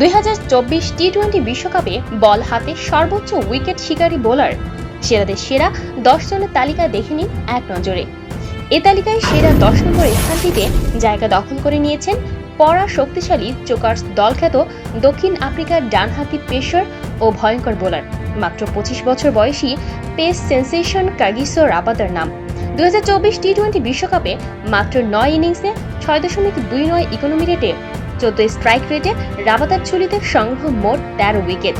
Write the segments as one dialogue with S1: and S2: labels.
S1: দুই T twenty বিশ্বকাপে বল হাতে সর্বোচ্চ উইকেট শিকারী বোলার। সেরাদের সেরা দশ জনের তালিকা দেখে নিন এক নজরে। এ তালিকায় সেরা দশ নম্বর স্থানটিতে জায়গা দখল করে নিয়েছেন পড়া শক্তিশালী চোকার্স দলখ্যাত দক্ষিণ আফ্রিকার ডানহাতি পেসার ও ভয়ঙ্কর বোলার। মাত্র পঁচিশ বছর বয়সী পেস সেন্সেশন কাগিসো রাবাদার নাম। দু টি টোয়েন্টি বিশ্বকাপে মাত্র নয় ইনিংসে ছয় দশমিক দুই নয় ইকোনমি রেটে চোদ্দ স্ট্রাইক রেটে রাবাতার ঝুলিতে সংগ্রহ মোট তেরো উইকেট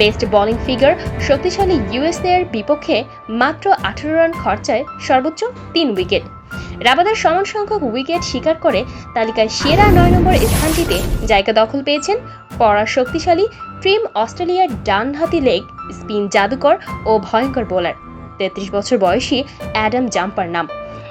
S1: বেস্ট বোলিং ফিগার শক্তিশালী ইউএসএ এর বিপক্ষে মাত্র আঠারো রান খরচায় সর্বোচ্চ তিন উইকেট রাবাদার সমান সংখ্যক উইকেট শিকার করে তালিকায় সেরা নয় নম্বর স্থানটিতে জায়গা দখল পেয়েছেন পড়া শক্তিশালী ট্রিম অস্ট্রেলিয়ার ডানহাতি লেগ স্পিন জাদুকর ও ভয়ঙ্কর বোলার তেত্রিশ বছর বয়সী অ্যাডাম জাম্পার নাম।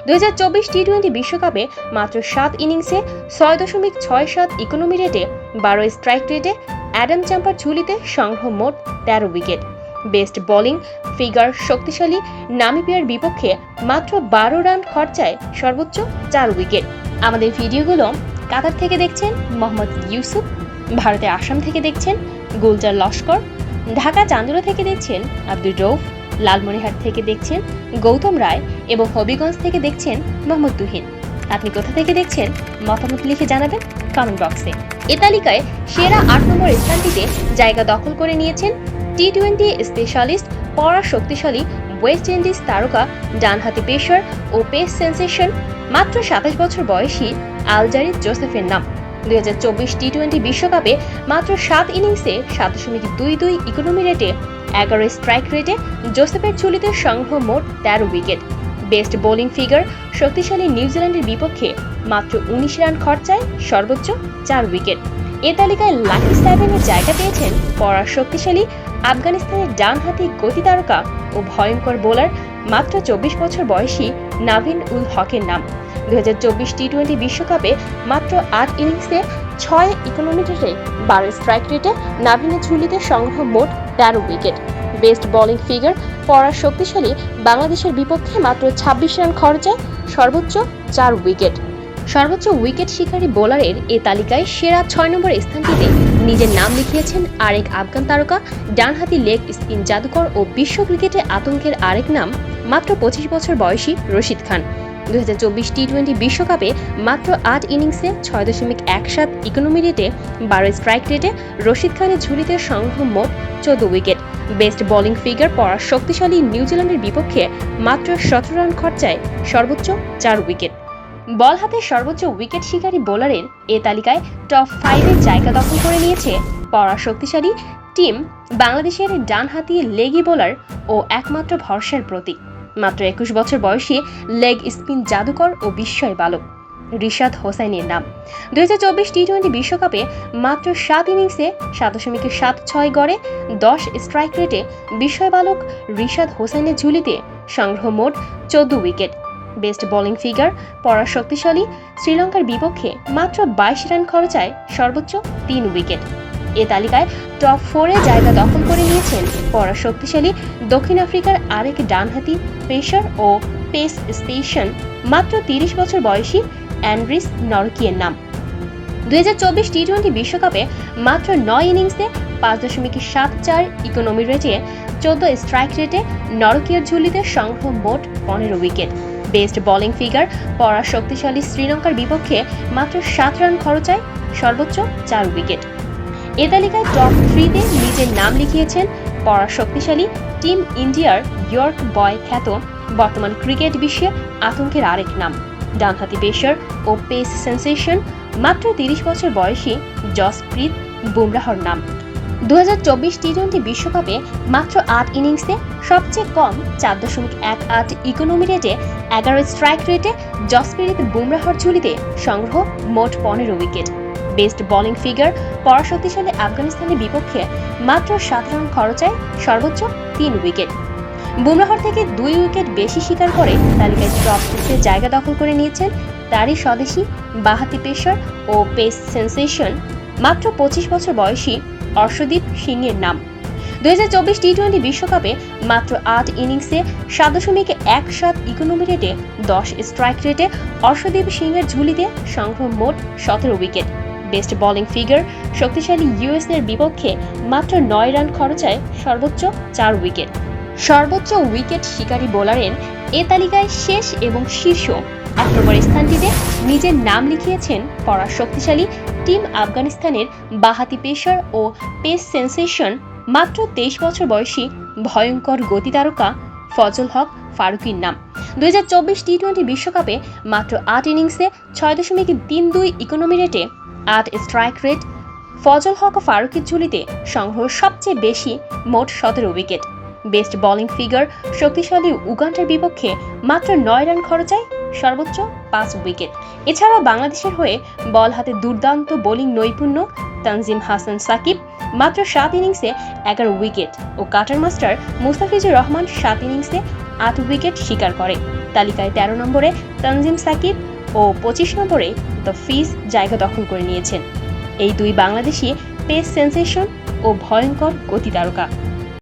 S1: দুই হাজার চব্বিশ টি টোয়েন্টি বিশ্বকাপে মাত্র সাত ইনিংসে ছয় দশমিক ছয় সাত ইকোনমি রেটে বারো স্ট্রাইক রেটে অ্যাডাম চাম্পার ঝুলিতে সংগ্রহ মোট তেরো উইকেট। বেস্ট বোলিং ফিগার শক্তিশালী নামিবিয়ার বিপক্ষে মাত্র বারো রান খরচায় সর্বোচ্চ চার উইকেট। আমাদের ভিডিওগুলো কাতার থেকে দেখছেন মোহাম্মদ ইউসুফ ভারতে আসাম থেকে দেখছেন গুলজার লস্কর, ঢাকা চান্দুরা থেকে দেখছেন আব্দুর রৌফ লালমনিরহাট থেকে দেখছেন গৌতম রায় এবং হবিগঞ্জ থেকে দেখছেন মোহাম্মদ তুহিন। আপনি কোথা থেকে দেখছেন? মতামত লিখে জানাবেন কমেন্ট বক্সে এ। তালিকায় সেরা আট নম্বর স্থানটিতে জায়গা দখল করে নিয়েছেন টি টোয়েন্টি স্পেশালিস্ট পড়া শক্তিশালী ওয়েস্ট ইন্ডিজ তারকা, ডানহাতি পেসার ও পেস সেন্সেশন মাত্র সাতাশ বছর বয়সী আলজারি জোসেফের নাম। দুই হাজার চব্বিশ টি টোয়েন্টি বিশ্বকাপে মাত্র সাত ইনিংসে সাত দশমিক দুই দুই ইকোনমি রেটে এগারো স্ট্রাইক রেটে জোসেফের ঝুলিতে সংগ্রহ মোট তেরো উইকেট বেস্ট বোলিং ফিগার শক্তিশালী নিউজিল্যান্ডের বিপক্ষে মাত্র উনিশ রান খরচায় সর্বোচ্চ চার উইকেট এ তালিকায় লাকি সেভেনের জায়গা পেয়েছেন পড়া শক্তিশালী আফগানিস্তানের ডানহাতি গতি তারকা ও ভয়ঙ্কর বোলার মাত্র চব্বিশ বছর বয়সী নাভিন উল হকের নাম। দু হাজার চব্বিশ টি টোয়েন্টি বিশ্বকাপে মাত্র আট ইনিংসে ছয় ইকোনমি রেটে বারো স্ট্রাইক রেটে নাভিনের ঝুলিতে সংগ্রহ মোট তেরো উইকেট। বেস্ট বোলিং ফিগার পড়া শক্তিশালী, বাংলাদেশের বিপক্ষে মাত্র ছাব্বিশ রান খরচায় সর্বোচ্চ চার উইকেট। সর্বোচ্চ উইকেট শিকারী বোলারের এ তালিকায় সেরা ছয় নম্বর স্থানটিতে নিজের নাম লিখিয়েছেন আরেক আফগান তারকা, ডানহাতি লেগ স্পিন জাদুকর ও বিশ্ব ক্রিকেটে আতঙ্কের আরেক নাম মাত্র পঁচিশ বছর বয়সী রশিদ খান। দু হাজার চব্বিশ টি টোয়েন্টি বিশ্বকাপে মাত্র আট ইনিংসে ছয় দশমিক এক সাত ইকোনমি রেটে, বারো স্ট্রাইক রেটে রশিদ খানের ঝুলিতে সংগ্রহ মোট চোদ্দ উইকেট বেস্ট বোলিং ফিগার পড়া শক্তিশালী নিউজিল্যান্ডের বিপক্ষে মাত্র সতেরো রান খরচায় সর্বোচ্চ চার উইকেট বল হাতে সর্বোচ্চ উইকেট শিকারী বোলারের এ তালিকায় টপ ফাইভের জায়গা দখল করে নিয়েছে পড়া শক্তিশালী টিম বাংলাদেশের ডানহাতি লেগি বোলার ও একমাত্র ভরসার প্রতীক। মাত্র একুশ বছর বয়সী লেগ স্পিন জাদুকর ও বিস্ময় বালক রিশাদ হোসাইনের নাম। দুই হাজার চব্বিশ টি টোয়েন্টি বিশ্বকাপে মাত্র সাত ইনিংসে সাত দশমিক সাত ছয় গড়ে দশ স্ট্রাইক রেটে বিস্ময় বালক রিশাদ হোসাইনের ঝুলিতে সংগ্রহ মোট চোদ্দ উইকেট। বেস্ট বোলিং ফিগার পড়া শক্তিশালী, শ্রীলঙ্কার বিপক্ষে মাত্র বাইশ রান খরচায় সর্বোচ্চ তিন উইকেট। এ তালিকায় টপ ফোরে জায়গা দখল করে নিয়েছেন পরা শক্তিশালী দক্ষিণ আফ্রিকার আরেক ডানহাতি পেসার ও পেস স্টেশন, মাত্র তিরিশ বছর বয়সী অ্যান্ড্রিস নরকিয়ের নাম। দুই হাজার চব্বিশ টি টোয়েন্টি বিশ্বকাপে মাত্র নয় ইনিংসে পাঁচ দশমিক সাত চার ইকোনমি রেটে চোদ্দ স্ট্রাইক রেটে নরকিয়ার ঝুলিতে সংগ্রহ মোট পনেরো উইকেট বেস্ট বোলিং ফিগার পড়া শক্তিশালী শ্রীলঙ্কার বিপক্ষে মাত্র সাত রান খরচায় সর্বোচ্চ চার উইকেট এ তালিকায় টপ থ্রিতে নিজের নাম লিখিয়েছেন পড়া শক্তিশালী টিম ইন্ডিয়ার ইয়র্ক বয় খ্যাত বর্তমান ক্রিকেট বিশ্বে আতঙ্কের আরেক নাম। ডানহাতি পেসার ও পেস সেন্সেশন মাত্র তিরিশ বছর বয়সী জসপ্রীত বুমরাহর নাম। দু হাজার চব্বিশ টি টোয়েন্টি বিশ্বকাপে মাত্র আট ইনিংসে সবচেয়ে কম চার দশমিক এক আট ইকোনমি রেটে এগারো স্ট্রাইক রেটে জসপ্রীত বুমরাহর ঝুলিতে সংগ্রহ মোট পনেরো উইকেট বেস্ট বোলিং ফিগার পরাশক্তিশালী আফগানিস্তানের বিপক্ষে মাত্র সাত রান খরচায় সর্বোচ্চ তিন উইকেট। বুমরাহর থেকে দুই উইকেট বেশি শিকার করে তালিকায় টপ সিক্সে জায়গা দখল করে নিয়েছেন তারই স্বদেশী বাহাতি পেসার ও পেস সেন্সেশন। মাত্র পঁচিশ বছর বয়সী অর্শদীপ সিংয়ের নাম। দুই হাজার চব্বিশ টি টোয়েন্টি বিশ্বকাপে মাত্র আট ইনিংসে সাত দশমিক এক সাত ইকোনমি রেটে দশ স্ট্রাইক রেটে অর্শদীপ সিংয়ের ঝুলিতে সংগ্রহ মোট সতেরো উইকেট। বেস্ট বোলিং ফিগার শক্তিশালী ইউএসের বিপক্ষে মাত্র নয় রান খরচায় সর্বোচ্চ চার উইকেট সর্বোচ্চ উইকেট শিকারী বোলারের এ তালিকায় শেষ এবং শীর্ষ। নম্বর স্থানটিতে নিজের নাম লিখিয়েছেন পড়া শক্তিশালী। টিম আফগানিস্তানের বাহাতি পেসার ও পেস সেন্সেশন, মাত্র তেইশ বছর বয়সী ভয়ঙ্কর গতি তারকা ফজল হক ফারুকির নাম। দুই হাজার চব্বিশ টি টোয়েন্টি বিশ্বকাপে মাত্র আট ইনিংসে ছয় দশমিক তিন দুই ইকোনমি রেটে আট স্ট্রাইক রেট ফজল হক ফারুকের ঝুলিতে সংগ্রহ সবচেয়ে বেশি মোট সতেরো উইকেট বেস্ট বোলিং ফিগার শক্তিশালী উগান্ডার বিপক্ষে মাত্র নয় রান খরচায় সর্বোচ্চ পাঁচ উইকেট এছাড়াও বাংলাদেশের হয়ে বল হাতে দুর্দান্ত বোলিং নৈপুণ্য তানজিম হাসান সাকিব মাত্র সাত ইনিংসে এগারো উইকেট ও কাটার মাস্টার মুস্তাফিজুর রহমান সাত ইনিংসে আট উইকেট শিকার করে। তালিকায় তেরো নম্বরে তানজিম সাকিব ও পঁচিশ নম্বরে দ্য ফিজ জায়গা দখল করে নিয়েছেন। এই দুই বাংলাদেশি পেস সেন্সেশন ও ভয়ঙ্কর গতি তারকা